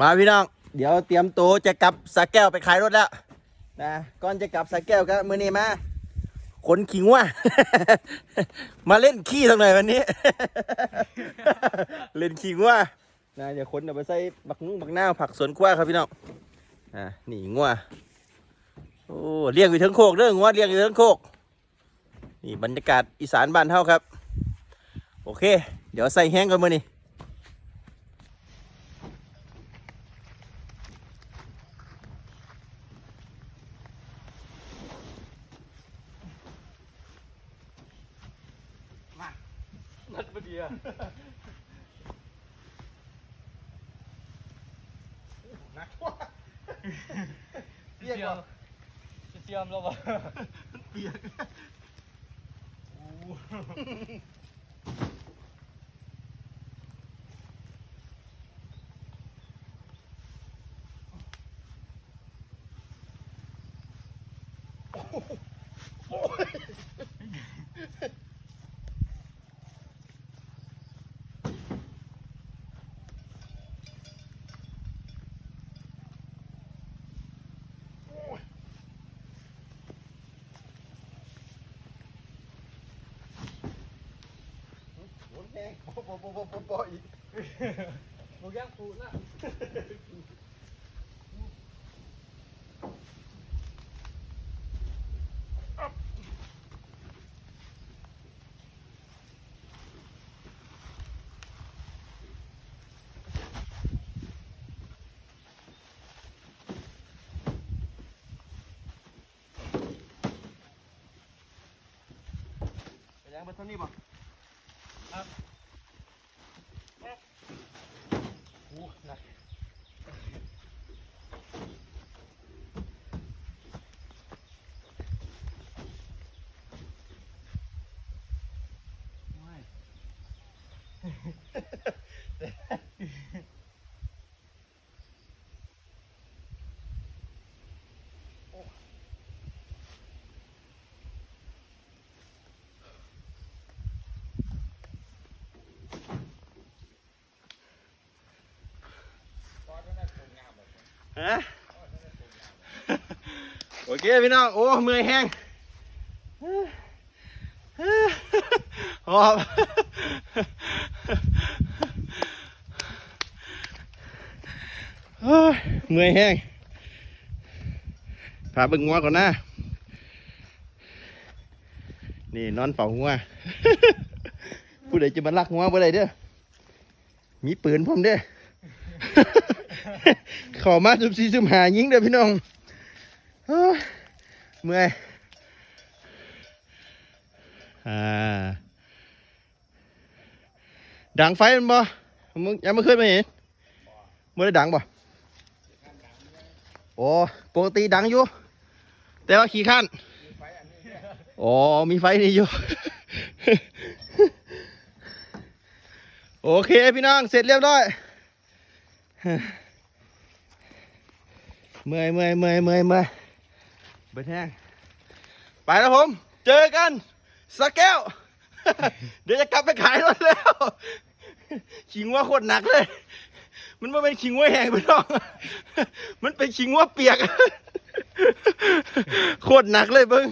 มาพี่น้อง เดี๋ยวเตรียมตัวจะกลับสาแก้วไปขายรถแล้วนะก่อนจะกลับสาแก้วก็มือนี้มาขนขิงว่า มาเล่นขี้สักหนวันนี้ เล่นขิงว่านะเดี๋ยวขนเอาไปใส่บักนุ้งบักหน้าผักสวนกว้าครับพี่น้องอ่านี่งัวโอ้เลี้ยงอยู่ทั้งโคกเด้องัวเลี้ยงอยู่ทั้งโคกนี่บรรยากาศอีสานบ้านเฮาครับ โอเค เดี๋ยวใส่แห้งกันมือนี่ นัดพอดีอะเตรียมเตรียมแล้ววะเปียกหมุนแห้ งโป๊ะโป๊ะโป๊ะโป๊ะโป๊ะอีกโมย่างปูนะไปยังไปเท่านี้บ่ โอ้หนัก ฮะโอเคพี่น้อง โอ้เมื่อยแห้งหอบโอ้ย เมื่อยแห้งพาบิ่งงัวก่อนนะนี่นอนเฝ้างัวผู้ใดจะมาลักงัวบ่ได้เด้อมีปืนพร้อมเด้อข้ามาจุบซีจุบหายิงเด้อพี่น้องเมื่อยอ่าดังไฟมันบ่มึงยังไม่เคยมาเห็นเมื่อได้ดังบ่ โอ้ปกติดังอยู่ แต่ว่าขี้ข้านโอ้มีไฟนี่อยู่ โอเคพี่น้อง เสร็จเรียบร้อย เมื่อยเมื่อยเมื่อยเมื่อยเมื่อยเบิดแห้งไปแล้วผม เจอกันสกแก้ว เดี๋ยวจะกลับไปขายรถแล้ว ขิงว่าโคตรหนักเลย มันไม่เป็นขิงว่าแห้งไปน้อง มันเป็นขิงว่าเปียก โคตรหนักเลยเบิ้ง